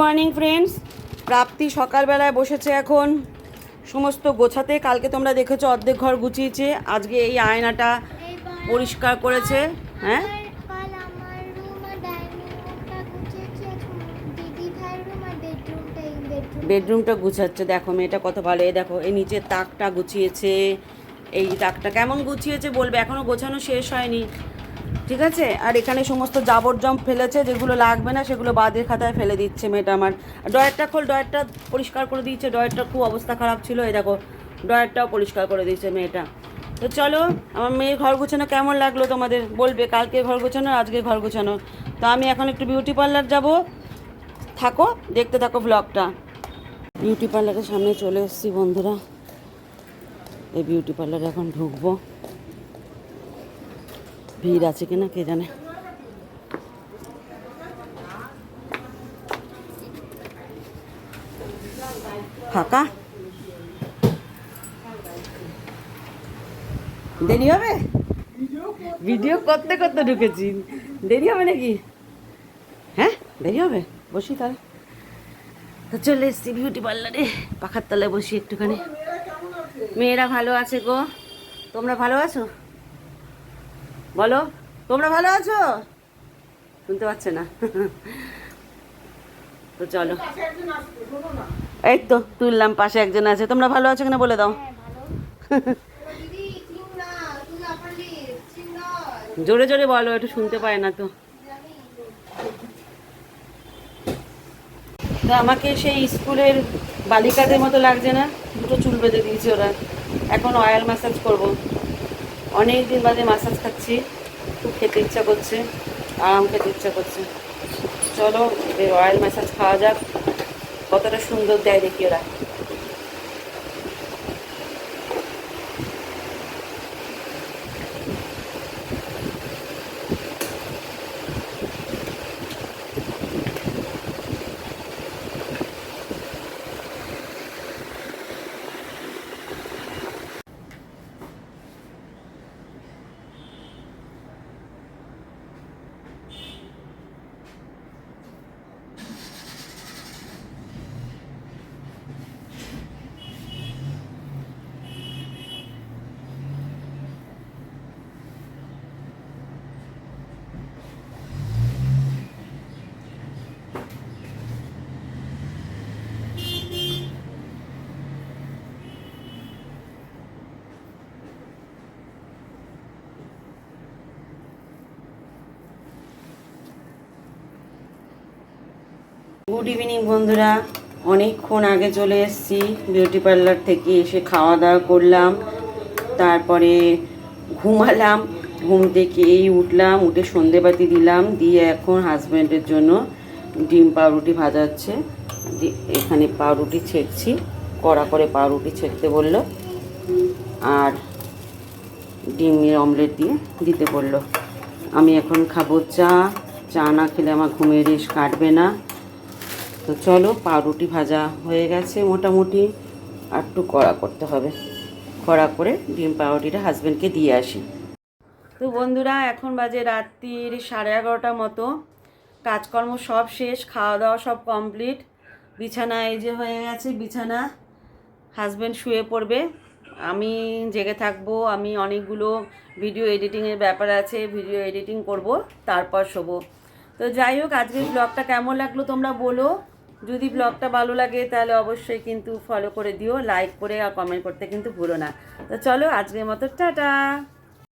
Morning friends প্রাপ্তি সকালবেলায় বসেছে এখন। সমস্ত গোছাতে কালকে তোমরা দেখেছ অর্ধেক ঘর গুছিয়েছে। আজকে এই আয়নাটা পরিষ্কার করেছে হ্যাঁ? বেডরুমটা গুছাচ্ছে, দেখো মেয়েটা কত ভালো। এই দেখো, এই নিচের তাকটা গুছিয়েছে। এই তাকটা কেমন গুছিয়েছে বলবে? এখনও গোছানো শেষ হয়নি। ঠিক আছে? আর এখানে সমস্ত জাবর জম ফেলেছে, যেগুলো লাগবে না, সেগুলো বাদের খাতায় ফেলে দিচ্ছে মেয়েটা আমার। আর ডয়ারটা খোল ডয়ারটা পরিষ্কার করে দিয়েছে ডয়ারটা খুব অবস্থা খারাপ ছিল, এই দেখো ডয়ারটাও পরিষ্কার করে দিয়েছে মেয়েটা। তো চলো, আমার মেয়ের ঘর গোছানো কেমন লাগল তোমাদের বলবে? কালকে ঘর গোছানো আজকে ঘর গোছানো? তো আমি এখন একটু বিউটি পার্লার যাব। থাকো, দেখতে থাকো ব্লগটা বিউটি পার্লারের সামনে চলে এসেছি বন্ধুরা। এই বিউটি পার্লারে এখন ঢুকবো। ভিড় আছে কিনা কে জানে? ফাঁকা? দেরি হবে? ভিডিও করতে করতে ঢুকেছি। দেরি হবে নাকি? হ্যাঁ দেরি হবে? বসি তাহলে। তো চলে এসছি বিউটি পার্লারে পাখার তলায় বসি একটুখানি। মেয়েরা ভালো আছে গো? তোমরা ভালো আছো? বলো, তোমরা ভালো আছো? শুনতে পাচ্ছে না। তো চলো। এই তো, তুললাম, পাশে একজন আছে। তোমরা ভালো আছো কিনা বলে দাও। জোরে জোরে বলো, একটু শুনতে পায় না তো। আমাকে সেই স্কুলের বালিকাদের মতো লাগছে না? দুটো চুল বেঁধে দিয়েছে ওরা। এখন অয়েল ম্যাসাজ করব। অনেক দিন বাদে মাসাজ খাচ্ছি। খুব খেতে ইচ্ছা করছে, আরাম খেতে ইচ্ছা করছে। চলো এই অয়েল ম্যাসাজ খাওয়া যাক। কতটা সুন্দর দেয় দেখি ওরা। গুড ইভিনিং বন্ধুরা। অনেকক্ষণ আগে চলে এসেছি বিউটি পার্লার থেকে এসে খাওয়া দাওয়া করলাম। তারপরে ঘুমালাম, ঘুম থেকে এই উঠলাম, উঠে সন্ধেবাতি দিলাম, দিয়ে এখন হাজব্যান্ডের জন্য ডিম পাউরুটি ভাজাচ্ছে। এখানে পাউরুটি ছেঁকছি, কড়া করে পাউরুটি ছেঁকতে বলল। আর ডিমের অমলেট দিয়ে দিতে বলল। আমি এখন খাব চা চা না খেলে আমার ঘুমের রেশ কাটবে না। তো চলো পাউরুটি ভাজা হয়ে গেছে মোটামুটি। আর একটু কড়া করতে হবে। কড়া করে ডিম পাউরুটিটা হাজব্যান্ডকে দিয়ে আসি। তো বন্ধুরা, এখন বাজে রাত্রির সাড়ে এগারোটা মতো। কাজকর্ম সব শেষ, খাওয়া দাওয়া সব কমপ্লিট বিছানা এই যে হয়ে গেছে, বিছানা। হাজব্যান্ড শুয়ে পড়বে। আমি জেগে থাকব, আমি অনেকগুলো ভিডিও এডিটিংয়ের ব্যাপার আছে ভিডিও এডিটিং করব, তারপর শোবো। তো যাই হোক, আজকের ব্লগটা কেমন লাগল তোমরা বলো। যদি ব্লগটা ভালো লাগে, তাহলে অবশ্যই কিন্তু ফলো করে দিও লাইক করে আর কমেন্ট করতে কিন্তু ভুলো না। তো চলো আজকের মতো, টাটা!